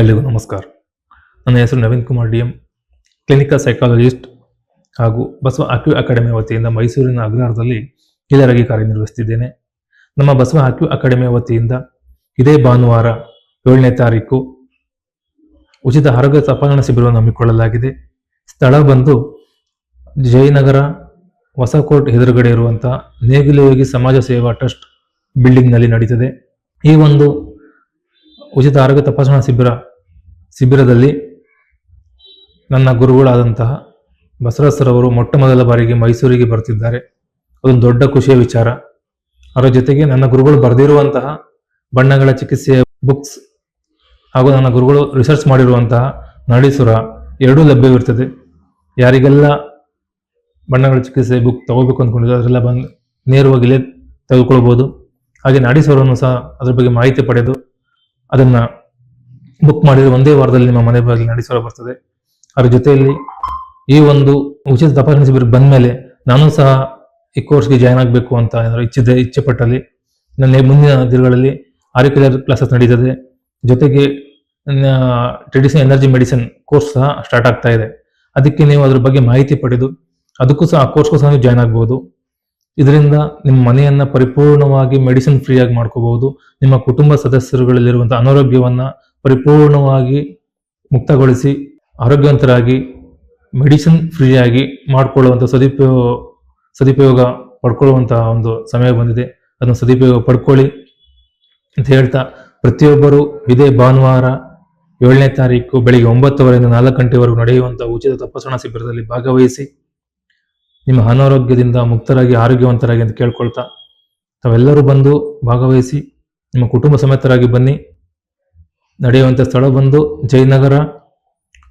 ಎಲ್ರಿಗೂ ನಮಸ್ಕಾರ. ನನ್ನ ಹೆಸರು Naveen Kumar D M clinical psychologist ಹಾಗೂ ಬಸವ ಅಕ್ಯೂ ಅಕಾಡೆಮಿ ವತಿಯಿಂದ ಮೈಸೂರಿನ ಅಗ್ರಹಾರದಲ್ಲಿ ಹಿರಿಯರಾಗಿ ಕಾರ್ಯನಿರ್ವಹಿಸುತ್ತಿದ್ದೇನೆ. ನಮ್ಮ ಬಸವ ಅಕ್ಯೂ ಅಕಾಡೆಮಿ ವತಿಯಿಂದ ಇದೇ ಭಾನುವಾರ ಏಳನೇ ತಾರೀಕು ಉಚಿತ ಆರೋಗ್ಯ ತಪಾಸಣಾ ಶಿಬಿರವನ್ನು ಹಮ್ಮಿಕೊಳ್ಳಲಾಗಿದೆ. ಸ್ಥಳ ಬಂದು ಜಯನಗರ, ಹೊಸಕೋಟ್ ಎದುರುಗಡೆ ಇರುವಂತಹ ನೇಗಿಲುಯೋಗಿ ಸಮಾಜ ಸೇವಾ ಟ್ರಸ್ಟ್ ಬಿಲ್ಡಿಂಗ್ನಲ್ಲಿ ನಡೀತದೆ. ಈ ಒಂದು ಉಚಿತ ಆರೋಗ್ಯ ತಪಾಸಣಾ ಶಿಬಿರ ಶಿಬಿರದಲ್ಲಿ ನನ್ನ ಗುರುಗಳಾದಂತಹ ಬಸವರಾಜರವರು ಮೊಟ್ಟ ಮೊದಲ ಬಾರಿಗೆ ಮೈಸೂರಿಗೆ ಬರ್ತಿದ್ದಾರೆ. ಅದೊಂದು ದೊಡ್ಡ ಖುಷಿಯ ವಿಚಾರ. ಅದರ ಜೊತೆಗೆ ನನ್ನ ಗುರುಗಳು ಬರೆದಿರುವಂತಹ ಬಣ್ಣಗಳ ಚಿಕಿತ್ಸೆಯ ಬುಕ್ಸ್ ಹಾಗೂ ನನ್ನ ಗುರುಗಳು ರಿಸರ್ಚ್ ಮಾಡಿರುವಂತಹ ನಡಿಸುರ ಎರಡೂ ಲಭ್ಯವಿರ್ತದೆ. ಯಾರಿಗೆಲ್ಲ ಬಣ್ಣಗಳ ಚಿಕಿತ್ಸೆ ಬುಕ್ ತಗೋಬೇಕು ಅಂದ್ಕೊಂಡಿದ್ದು ಅದರೆಲ್ಲ ಬಂದು ನೇರವಾಗಿ ಇಲ್ಲೇ ತೆಗೆದುಕೊಳ್ಬೋದು. ಹಾಗೆ ನಾಡೀಶ್ವರವನ್ನು ಸಹ ಅದರ ಬಗ್ಗೆ ಮಾಹಿತಿ ಪಡೆದು ಅದನ್ನ ಬುಕ್ ಮಾಡಿದ್ರೆ ಒಂದೇ ವಾರದಲ್ಲಿ ನಿಮ್ಮ ಮನೆ ಬಾಗಿಲು ನಡೆಸಲು ಬರ್ತದೆ. ಅದ್ರ ಜೊತೆಯಲ್ಲಿ ಈ ಒಂದು ಉಚಿತ ತಪಾಸಣೆ ಬಂದ ಮೇಲೆ ನಾನು ಸಹ ಈ ಕೋರ್ಸ್ಗೆ ಜಾಯ್ನ್ ಆಗಬೇಕು ಅಂತ ಏನಾದ್ರು ಇಚ್ಛಿದೆ ಇಚ್ಛೆ ಪಟ್ಟಲ್ಲಿ ನನ್ನ ಮುಂದಿನ ದಿನಗಳಲ್ಲಿ ಆರಿಕ್ಯುಲರ್ ಕ್ಲಾಸಸ್ ನಡೀತದೆ. ಜೊತೆಗೆ ಟ್ರೆಡಿಷನಲ್ ಎನರ್ಜಿ ಮೆಡಿಸಿನ್ ಕೋರ್ಸ್ ಸಹ ಸ್ಟಾರ್ಟ್ ಆಗ್ತಾ ಇದೆ. ಅದಕ್ಕೆ ನೀವು ಅದ್ರ ಬಗ್ಗೆ ಮಾಹಿತಿ ಪಡೆದು, ಅದಕ್ಕೂ ಸಹ ಆ ಕೋರ್ಸ್ಗೂ ಸಹ ನೀವು ಜಾಯ್ನ್ ಆಗ್ಬೋದು. ಇದರಿಂದ ನಿಮ್ಮ ಮನೆಯನ್ನ ಪರಿಪೂರ್ಣವಾಗಿ ಮೆಡಿಸಿನ್ ಫ್ರೀಯಾಗಿ ಮಾಡ್ಕೋಬಹುದು. ನಿಮ್ಮ ಕುಟುಂಬ ಸದಸ್ಯರುಗಳಲ್ಲಿರುವಂಥ ಅನಾರೋಗ್ಯವನ್ನ ಪರಿಪೂರ್ಣವಾಗಿ ಮುಕ್ತಗೊಳಿಸಿ, ಆರೋಗ್ಯವಂತರಾಗಿ ಮೆಡಿಸಿನ್ ಫ್ರೀಯಾಗಿ ಮಾಡಿಕೊಳ್ಳುವಂಥ ಸದುಪಯೋಗ ಸದುಪಯೋಗ ಪಡ್ಕೊಳ್ಳುವಂತಹ ಒಂದು ಸಮಯ ಬಂದಿದೆ. ಅದನ್ನು ಸದುಪಯೋಗ ಪಡ್ಕೊಳ್ಳಿ ಅಂತ ಹೇಳ್ತಾ ಪ್ರತಿಯೊಬ್ಬರು ಇದೇ ಭಾನುವಾರ ಏಳನೇ ತಾರೀಕು ಬೆಳಿಗ್ಗೆ ಒಂಬತ್ತುವರೆಯಿಂದ ನಾಲ್ಕು ಗಂಟೆವರೆಗೂ ನಡೆಯುವಂಥ ಉಚಿತ ತಪಾಸಣಾ ಶಿಬಿರದಲ್ಲಿ ಭಾಗವಹಿಸಿ, ನಿಮ್ಮ ಅನಾರೋಗ್ಯದಿಂದ ಮುಕ್ತರಾಗಿ, ಆರೋಗ್ಯವಂತರಾಗಿ ಅಂತ ಕೇಳ್ಕೊಳ್ತಾ ತಾವೆಲ್ಲರೂ ಬಂದು ಭಾಗವಹಿಸಿ, ನಿಮ್ಮ ಕುಟುಂಬ ಸಮೇತರಾಗಿ ಬನ್ನಿ. ನಡೆಯುವಂಥ ಸ್ಥಳ ಬಂದು ಜಯನಗರ,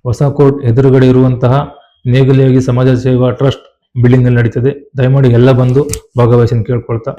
ಹೊಸಕೋಟ್ ಎದುರುಗಡೆ ಇರುವಂತಹ ನೇಗಿಲಿಯಾಗಿ ಸಮಾಜ ಸೇವಾ ಟ್ರಸ್ಟ್ ಬಿಲ್ಡಿಂಗ್ನಲ್ಲಿ ನಡೀತದೆ. ದಯಮಾಡಿ ಎಲ್ಲ ಬಂದು ಭಾಗವಹಿಸಿ ಕೇಳ್ಕೊಳ್ತಾ.